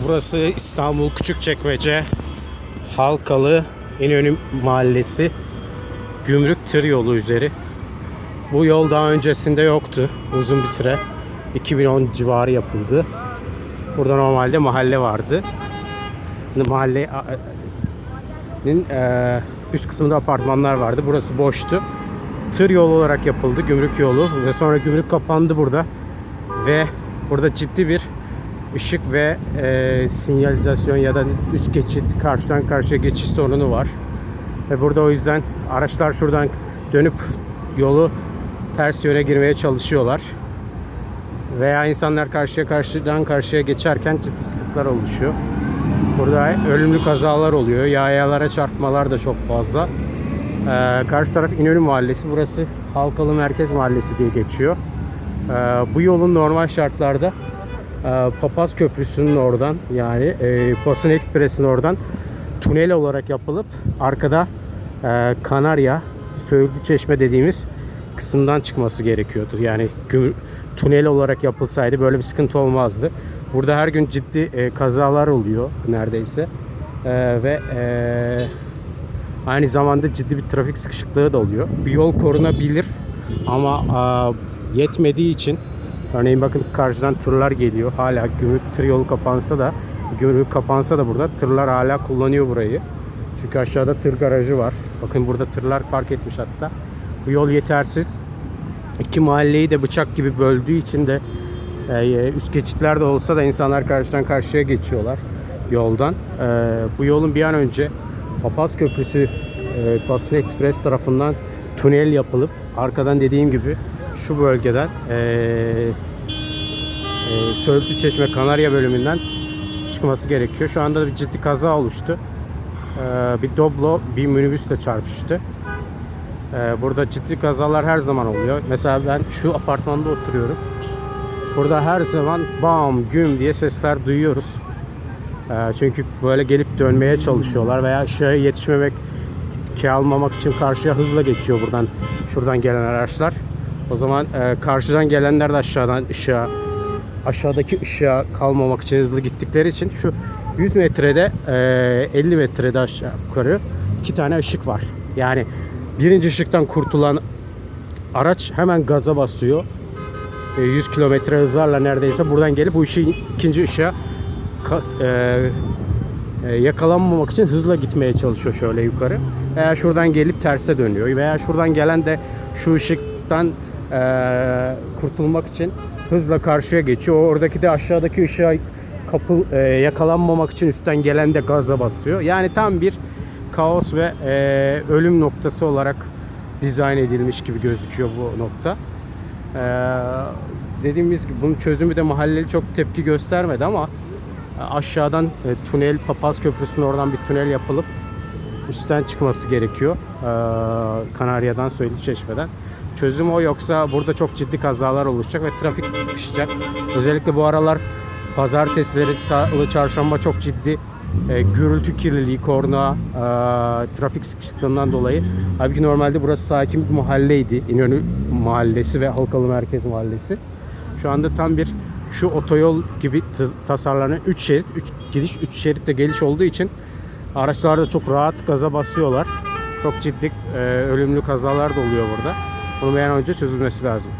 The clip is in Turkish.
Burası İstanbul Küçükçekmece Halkalı İnönü Mahallesi Gümrük Tır Yolu üzeri. Bu yol daha öncesinde yoktu uzun bir süre. 2010 civarı yapıldı. Burada normalde mahalle vardı. Mahallenin e, üst kısmında apartmanlar vardı. Burası boştu. Tır yolu olarak yapıldı, gümrük yolu ve sonra gümrük kapandı burada. Ve burada ciddi bir ışık ve e, sinyalizasyon ya da üst geçit karşıdan karşıya geçiş sorunu var. Ve burada o yüzden araçlar şuradan dönüp yolu ters yöne girmeye çalışıyorlar. Veya insanlar karşıya karşıdan karşıya geçerken ciddi sıkıntılar oluşuyor. Burada ölümlü kazalar oluyor. Yayalara çarpmalar da çok fazla. Ee, karşı taraf İnönü Mahallesi. Burası Halkalı Merkez Mahallesi diye geçiyor. Ee, bu yolun normal şartlarda Papaz Köprüsü'nün oradan yani e, Basın Ekspres'in oradan tünel olarak yapılıp arkada e, Kanarya, Söğütlü Çeşme dediğimiz kısımdan çıkması gerekiyordu. Yani tünel olarak yapılsaydı böyle bir sıkıntı olmazdı. Burada her gün ciddi e, kazalar oluyor neredeyse. E, ve e, aynı zamanda ciddi bir trafik sıkışıklığı da oluyor. Bir yol korunabilir ama a, yetmediği için örneğin bakın karşıdan tırlar geliyor. Hala gümrük tır yolu kapansa da gümrük kapansa da burada tırlar hala kullanıyor burayı. Çünkü aşağıda tır garajı var. Bakın burada tırlar park etmiş hatta. Bu yol yetersiz. İki mahalleyi de bıçak gibi böldüğü için de e, üst geçitler de olsa da insanlar karşıdan karşıya geçiyorlar yoldan. E, bu yolun bir an önce Papaz Köprüsü e, Basın Ekspres tarafından tünel yapılıp arkadan dediğim gibi şu bölgeden e, e, Söğütlü Çeşme Kanarya bölümünden çıkması gerekiyor. Şu anda bir ciddi kaza oluştu. E, bir Doblo bir minibüsle çarpıştı. E, burada ciddi kazalar her zaman oluyor. Mesela ben şu apartmanda oturuyorum. Burada her zaman bam güm diye sesler duyuyoruz. Ee, çünkü böyle gelip dönmeye çalışıyorlar veya ışığa yetişmemek ki almamak için karşıya hızla geçiyor buradan şuradan gelen araçlar. O zaman e, karşıdan gelenler de aşağıdan ışığa aşağıdaki ışığa kalmamak için hızlı gittikleri için şu 100 metrede e, 50 metrede aşağı yukarı iki tane ışık var. Yani birinci ışıktan kurtulan araç hemen gaza basıyor. E, 100 kilometre hızlarla neredeyse buradan gelip bu ışığı ikinci ışığa ka- e, e, yakalanmamak için hızla gitmeye çalışıyor şöyle yukarı. Veya şuradan gelip terse dönüyor. Veya şuradan gelen de şu ışıktan e, kurtulmak için hızla karşıya geçiyor. Oradaki de aşağıdaki ışığa kapı e, yakalanmamak için üstten gelen de gaza basıyor. Yani tam bir kaos ve e, ölüm noktası olarak dizayn edilmiş gibi gözüküyor bu nokta. Ee, dediğimiz gibi bunun çözümü de mahalleli çok tepki göstermedi ama e, aşağıdan e, tünel Papaz Köprüsü'nün oradan bir tünel yapılıp üstten çıkması gerekiyor. Ee, Kanarya'dan Söğütlü Çeşme'den. Çözüm o yoksa burada çok ciddi kazalar oluşacak ve trafik sıkışacak. Özellikle bu aralar pazartesileri, salı, çarşamba çok ciddi e, gürültü kirliliği, korna, e, trafik sıkışıklığından dolayı. Halbuki normalde burası sakin bir mahalleydi. İnönü Mahallesi ve Halkalı Merkez Mahallesi. Şu anda tam bir şu otoyol gibi tasarlanan 3 şerit, 3 gidiş, 3 şerit de geliş olduğu için araçlar da çok rahat gaza basıyorlar. Çok ciddi e, ölümlü kazalar da oluyor burada. Bunu bir an önce çözülmesi lazım.